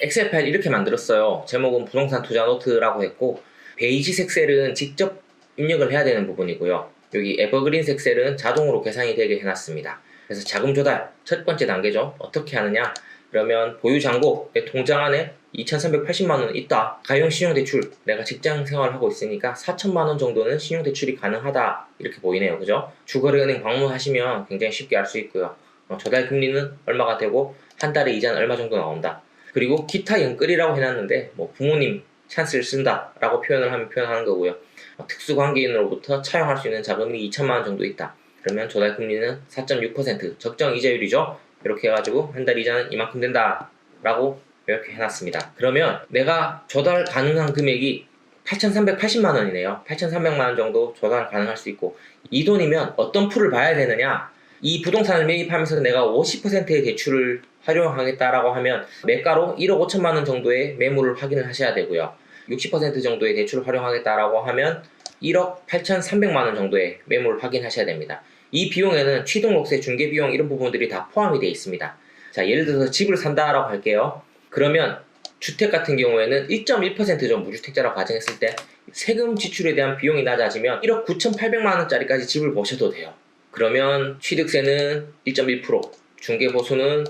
엑셀 파일 이렇게 만들었어요. 제목은 부동산 투자 노트라고 했고 베이지색 셀은 직접 입력을 해야 되는 부분이고요. 여기 에버그린색 셀은 자동으로 계산이 되게 해놨습니다. 그래서 자금 조달 첫 번째 단계죠. 어떻게 하느냐? 그러면 보유 잔고 내 통장 안에 2,380만 원 있다. 가용 신용대출 내가 직장 생활을 하고 있으니까 4천만 원 정도는 신용대출이 가능하다 이렇게 보이네요. 그죠? 주거래은행 방문하시면 굉장히 쉽게 알 수 있고요. 어, 조달 금리는 얼마가 되고 한 달에 이자는 얼마 정도 나온다. 그리고 기타 연끌이라고 해놨는데 뭐 부모님 찬스를 쓴다라고 표현을 하면 표현하는 거고요. 어, 특수관계인으로부터 차용할 수 있는 자금이 2천만 원 정도 있다. 그러면 조달 금리는 4.6% 적정 이자율이죠. 이렇게 해가지고 한 달 이자는 이만큼 된다라고 이렇게 해놨습니다. 그러면 내가 조달 가능한 금액이 8,380만 원이네요. 8,300만 원 정도 조달 가능할 수 있고 이 돈이면 어떤 풀을 봐야 되느냐? 이 부동산을 매입하면서 내가 50%의 대출을 활용하겠다라고 하면 매가로 1억 5천만 원 정도의 매물을 확인을 하셔야 되고요. 60% 정도의 대출을 활용하겠다라고 하면 1억 8,300만 원 정도의 매물을 확인하셔야 됩니다. 이 비용에는 취등록세, 중개비용 이런 부분들이 다 포함이 되어 있습니다. 자, 예를 들어서 집을 산다라고 할게요. 그러면 주택 같은 경우에는 1.1%죠. 무주택자라고 가정했을 때 세금 지출에 대한 비용이 낮아지면 1억 9,800만 원짜리까지 집을 모셔도 돼요. 그러면 취득세는 1.1%, 중개보수는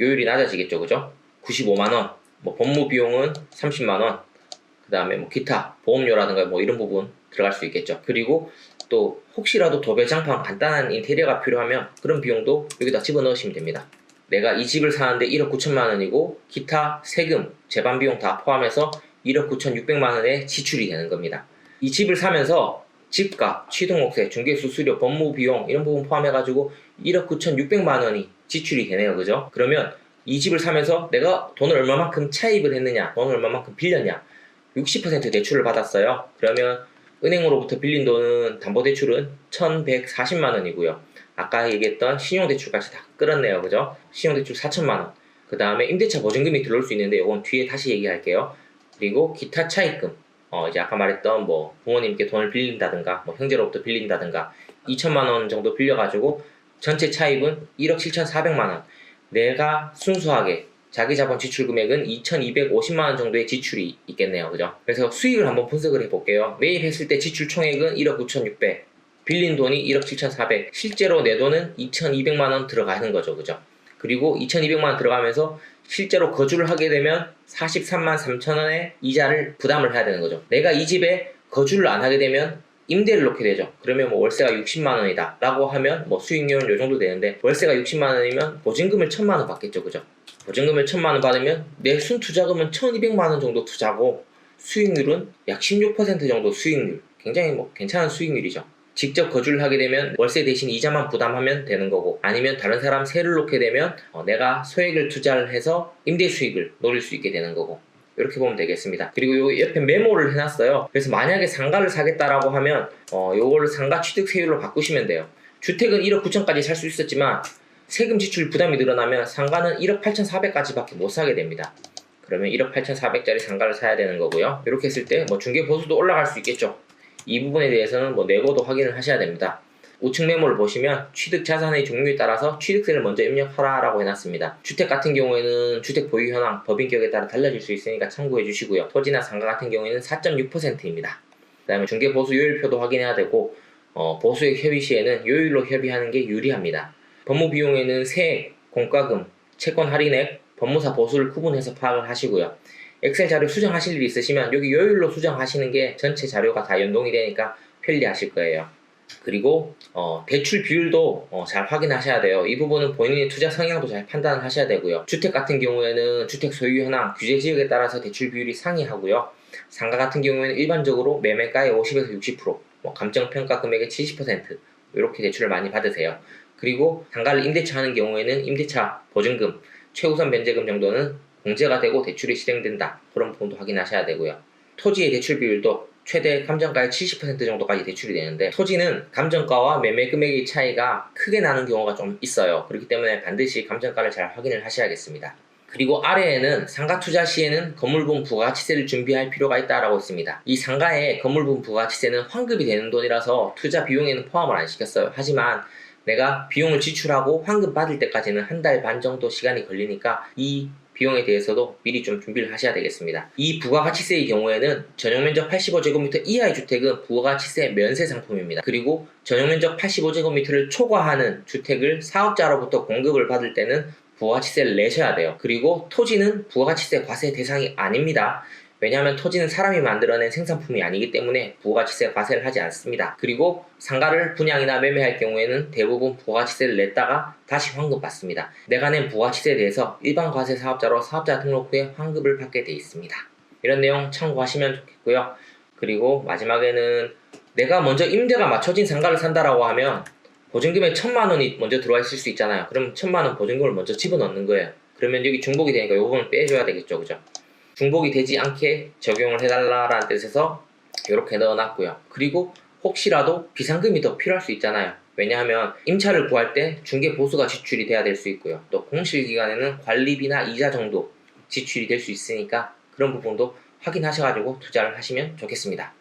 요율이 낮아지겠죠. 그죠? 95만 원, 뭐 법무 비용은 30만 원, 그 다음에 뭐 기타 보험료라든가 뭐 이런 부분 들어갈 수 있겠죠. 그리고 또 혹시라도 도배장판 간단한 인테리어가 필요하면 그런 비용도 여기다 집어넣으시면 됩니다. 내가 이 집을 사는데 1억 9천만 원이고 기타 세금, 재반 비용 다 포함해서 1억 9천 6백만 원의 지출이 되는 겁니다. 이 집을 사면서 집값, 취등록세, 중개수수료, 법무 비용 이런 부분 포함해가지고 1억 9천 6백만 원이 지출이 되네요. 그죠? 그러면 이 집을 사면서 내가 돈을 얼마만큼 차입을 했느냐, 돈을 얼마만큼 빌렸냐, 60% 대출을 받았어요. 그러면 은행으로부터 빌린 돈은 담보대출은 1,140만 원이고요. 아까 얘기했던 신용대출까지 다 끌었네요. 그죠? 신용대출 4천만 원. 그 다음에 임대차 보증금이 들어올 수 있는데 이건 뒤에 다시 얘기할게요. 그리고 기타 차입금. 어, 이제 아까 말했던 뭐 부모님께 돈을 빌린다든가 뭐 형제로부터 빌린다든가 2천만 원 정도 빌려가지고 전체 차입은 1억 7,400만 원. 내가 순수하게 자기 자본 지출 금액은 2,250만 원 정도의 지출이 있겠네요. 그죠? 그래서 수익을 한번 분석을 해볼게요. 매입했을 때 지출 총액은 1억 9,600. 빌린 돈이 1억 7,400. 실제로 내 돈은 2,200만 원 들어가는 거죠. 그죠? 그리고 2,200만 원 들어가면서 실제로 거주를 하게 되면 43만 3천 원의 이자를 부담을 해야 되는 거죠. 내가 이 집에 거주를 안 하게 되면 임대를 놓게 되죠. 그러면 뭐 월세가 60만 원이다 라고 하면 뭐 수익률은 요 정도 되는데 월세가 60만 원이면 보증금을 1000만 원 받겠죠. 그죠? 보증금을 1000만 원 받으면 내 순 투자금은 1200만 원 정도 투자고 수익률은 약 16% 정도 수익률. 굉장히 뭐 괜찮은 수익률이죠. 직접 거주를 하게 되면 월세 대신 이자만 부담하면 되는 거고 아니면 다른 사람 세를 놓게 되면 어, 내가 소액을 투자를 해서 임대 수익을 노릴 수 있게 되는 거고 이렇게 보면 되겠습니다. 그리고 요 옆에 메모를 해놨어요. 그래서 만약에 상가를 사겠다라고 하면 어, 요거를 상가 취득세율로 바꾸시면 돼요. 주택은 1억 9천까지 살 수 있었지만 세금 지출 부담이 늘어나면 상가는 1억 8,400까지 밖에 못 사게 됩니다. 그러면 1억 8,400짜리 상가를 사야 되는 거고요. 이렇게 했을 때 뭐 중개 보수도 올라갈 수 있겠죠. 이 부분에 대해서는 뭐 내고도 확인을 하셔야 됩니다. 우측 메모를 보시면 취득 자산의 종류에 따라서 취득세를 먼저 입력하라 라고 해놨습니다. 주택 같은 경우에는 주택 보유 현황, 법인격에 따라 달라질 수 있으니까 참고해 주시고요. 토지나 상가 같은 경우에는 4.6%입니다. 그 다음에 중개 보수 요율표도 확인해야 되고 어, 보수액 협의 시에는 요율로 협의하는 게 유리합니다. 법무 비용에는 세액, 공과금, 채권 할인액, 법무사 보수를 구분해서 파악을 하시고요. 엑셀 자료 수정하실 일 있으시면 여기 요율로 수정하시는 게 전체 자료가 다 연동이 되니까 편리하실 거예요. 그리고 어, 대출 비율도 어, 잘 확인하셔야 돼요. 이 부분은 본인의 투자 성향도 잘 판단을 하셔야 되고요. 주택 같은 경우에는 주택 소유 현황, 규제 지역에 따라서 대출 비율이 상이하고요. 상가 같은 경우에는 일반적으로 매매가의 50에서 60%, 뭐 감정 평가 금액의 70% 이렇게 대출을 많이 받으세요. 그리고 상가를 임대차 하는 경우에는 임대차 보증금, 최우선 변제금 정도는 공제가 되고 대출이 실행된다. 그런 부분도 확인하셔야 되고요. 토지의 대출 비율도 최대 감정가의 70% 정도까지 대출이 되는데 토지는 감정가와 매매 금액의 차이가 크게 나는 경우가 좀 있어요. 그렇기 때문에 반드시 감정가를 잘 확인을 하셔야겠습니다. 그리고 아래에는 상가 투자 시에는 건물분 부가치세를 준비할 필요가 있다라고 있습니다. 이 상가의 건물분 부가치세는 환급이 되는 돈이라서 투자 비용에는 포함을 안 시켰어요. 하지만 내가 비용을 지출하고 환급 받을 때까지는 한 달 반 정도 시간이 걸리니까 이 비용에 대해서도 미리 좀 준비를 하셔야 되겠습니다. 이 부가가치세의 경우에는 전용면적 85제곱미터 이하의 주택은 부가가치세 면세 상품입니다. 그리고 전용면적 85제곱미터를 초과하는 주택을 사업자로부터 공급을 받을 때는 부가가치세를 내셔야 돼요. 그리고 토지는 부가가치세 과세 대상이 아닙니다. 왜냐하면 토지는 사람이 만들어낸 생산품이 아니기 때문에 부가가치세 과세를 하지 않습니다. 그리고 상가를 분양이나 매매할 경우에는 대부분 부가가치세를 냈다가 다시 환급 받습니다. 내가 낸 부가가치세에 대해서 일반 과세 사업자로 사업자 등록 후에 환급을 받게 돼 있습니다. 이런 내용 참고하시면 좋겠고요. 그리고 마지막에는 내가 먼저 임대가 맞춰진 상가를 산다라고 하면 보증금에 천만 원이 먼저 들어와 있을 수 있잖아요. 그럼 천만 원 보증금을 먼저 집어넣는 거예요. 그러면 여기 중복이 되니까 이 부분을 빼줘야 되겠죠, 그죠? 중복이 되지 않게 적용을 해달라라는 뜻에서 이렇게 넣어놨고요. 그리고 혹시라도 비상금이 더 필요할 수 있잖아요. 왜냐하면 임차를 구할 때 중개 보수가 지출이 돼야 될 수 있고요. 또 공실 기간에는 관리비나 이자 정도 지출이 될 수 있으니까 그런 부분도 확인하셔가지고 투자를 하시면 좋겠습니다.